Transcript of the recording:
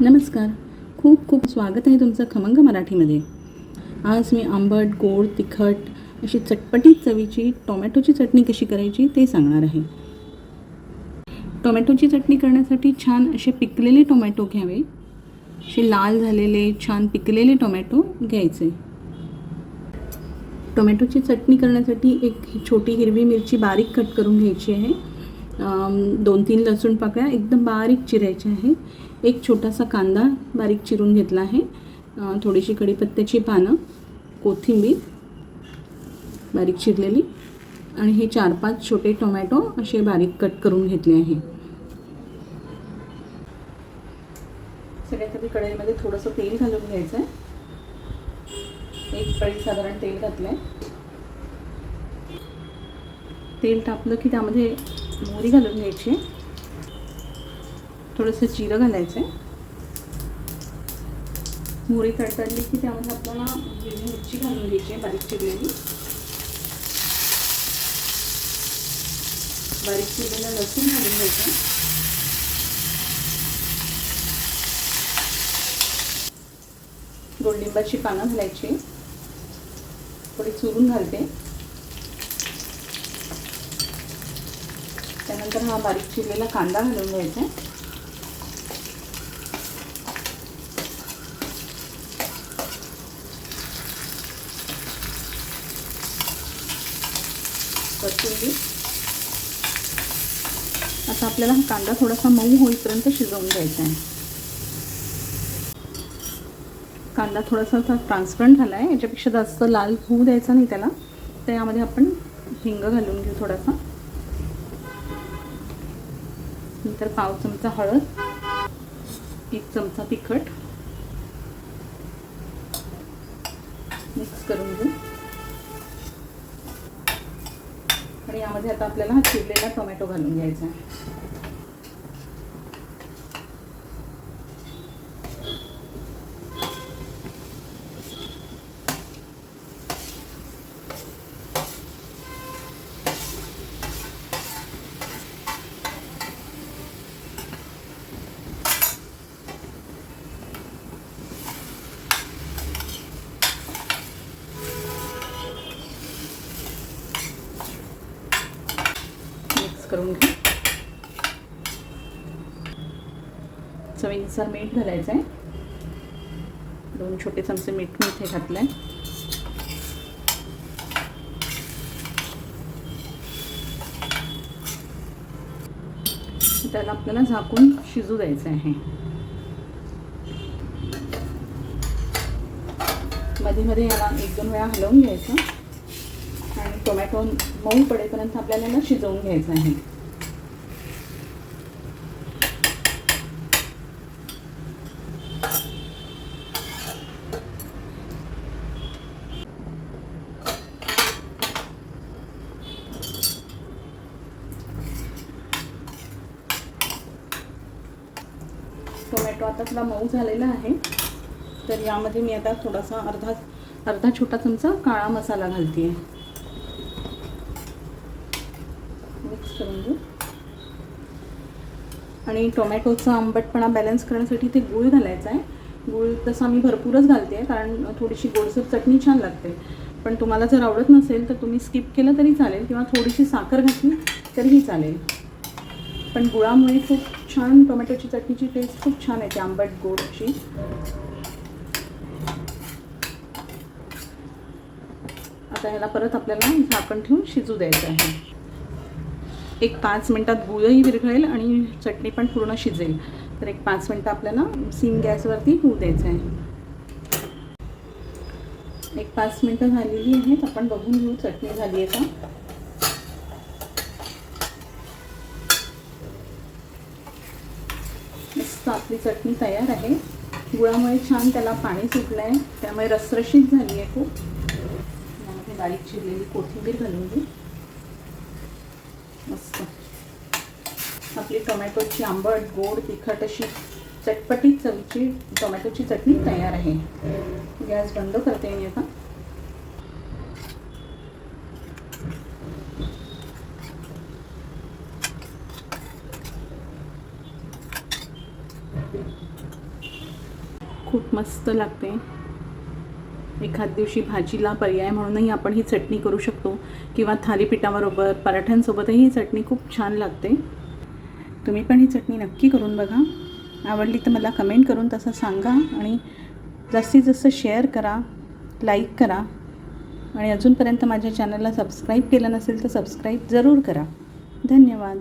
नमस्कार. खूप खूप स्वागत आहे तुमचं खमंग मराठीमध्ये. आज मी आंबट गोड तिखट अशी चटपटीत चवीची टोमॅटोची चटणी कशी करायची ते सांगणार आहे. टोमॅटोची चटणी करण्यासाठी छान असे पिकलेले टोमॅटो घ्यावे. असे लाल झालेले छान पिकलेले टोमॅटो घ्यायचे. टोमॅटोची चटणी करण्यासाठी एक छोटी हिरवी मिरची बारीक कट करून घ्यायची आहे. दोन तीन लसूण पाकळ्या एकदम बारीक चिरायच्या आहे. एक छोटासा कांदा बारीक चिरून घेतला आहे. थोडीशी कढीपत्त्याची पानं कोथिंबीर बारीक चिरलेली आणि हे चार पाच छोटे टोमॅटो असे बारीक कट करून घेतले आहे. सगळ्यात आधी कढईमध्ये थोडंसं तेल घालून घ्यायचं आहे एक कढई साधारण तेल घातलं आहे तेल तापलं की त्यामध्ये मोहरी घालून घ्यायची. आहे थोडंसं जिरं घालायचं आहे मोरी तडतडली की त्यामध्ये आपल्याला हिरवी मिरची घालून घ्यायची आहे बारीक चिरलेली. बारीक चिरलेलं लसूण घालून घ्यायचं. गोडलिंबाची पानं घालायची. थोडी चुरून घालते. त्यानंतर हा बारीक चिरलेला कांदा घालून घ्यायचा आहे. कोथिंबीर. आता आपल्याला हा कांदा थोडासा मऊ होईपर्यंत शिजवून घ्यायचा आहे. कांदा थोडासा असा ट्रान्सपरंट झाला आहे याच्यापेक्षा जास्त लाल होऊ द्यायचा नाही त्याला. तर यामध्ये आपण हिंग घालून घेऊ थोडासा. नंतर पाव चमचा हळद एक चमचा तिखट. मिक्स करून घेऊ. आणि यामध्ये आता आपल्याला हा चिरलेला टोमॅटो घालून घ्यायचा आहे मिक्स करून घे. चवीनुसार मीठ घालायचं आहे दोन छोटे चमचे मीठ मी इथे घातलं आहे त्याला आपल्याला झाकून शिजू द्यायचं आहे मध्ये मध्ये याला एक दोन वेळा हलवून घ्यायचं. आणि टोमॅटो मऊ पडेपर्यंत आपल्याला ना शिजवून घ्यायचं आहे. टोमॅटो आता थोडा मऊ झालेला आहे. तर यामध्ये मी आता थोडासा अर्धा अर्धा छोटा चमचा काळा मसाला घालते मिक्स करून घेऊ आणि टोमॅटोचा आंबटपणा बॅलन्स करण्यासाठी ते गूळ घालायचा आहे. गूळ तसा मी भरपूरच घालते आहे कारण थोडीशी गोडसर चटणी छान लागते. पण तुम्हाला जर आवडत नसेल तर तुम्ही स्किप केलं तरी चालेल किंवा थोडीशी साखर घातली तरीही चालेल. पण गुळामुळे खूप छान टोमॅटोची चटणीची टेस्ट खूप छान येते आंबट गोडची आता ह्याला परत आपल्याला झाकण ठेवून शिजू द्यायचं आहे. एक पाच मिनटात गुळही विरघळेल आणि चटणी पण पूर्ण शिजेल. तर एक पाच मिनटं आपल्याला सिम गॅसवरती होऊ द्यायचं आहे. एक पाच मिनटं झालेली आहेत. आपण बघून घेऊ चटणी झाली आहे का? मस्त आपली चटणी तयार आहे. गुळामुळे छान त्याला पाणी सुटलं आहे त्यामुळे रसरशीत झाली आहे खूप. बारीक चिरलेली कोथिंबीर घालून घेऊ. मस्त. आपली टोमॅटोची आंबट गोड तिखट अशी चटपटी चवीची टोमॅटोची चटणी तयार आहे. गॅस बंद करते मी आता. खूप मस्त लागते. एखाद दिवशी भाजीला पर्याय म्हणूनही आपण ही चटणी करू शकतो किंवा थालीपीठाबरोबर पराठ्यांसोबतही ही चटणी खूप छान लागते. तुम्ही पण ही चटणी नक्की करून बघा. आवडली तर मला कमेंट करून तसं सांगा आणि जास्तीत जास्त शेअर करा लाईक करा आणि अजूनपर्यंत माझ्या चॅनलला सबस्क्राईब केलं नसेल तर सबस्क्राईब जरूर करा. धन्यवाद.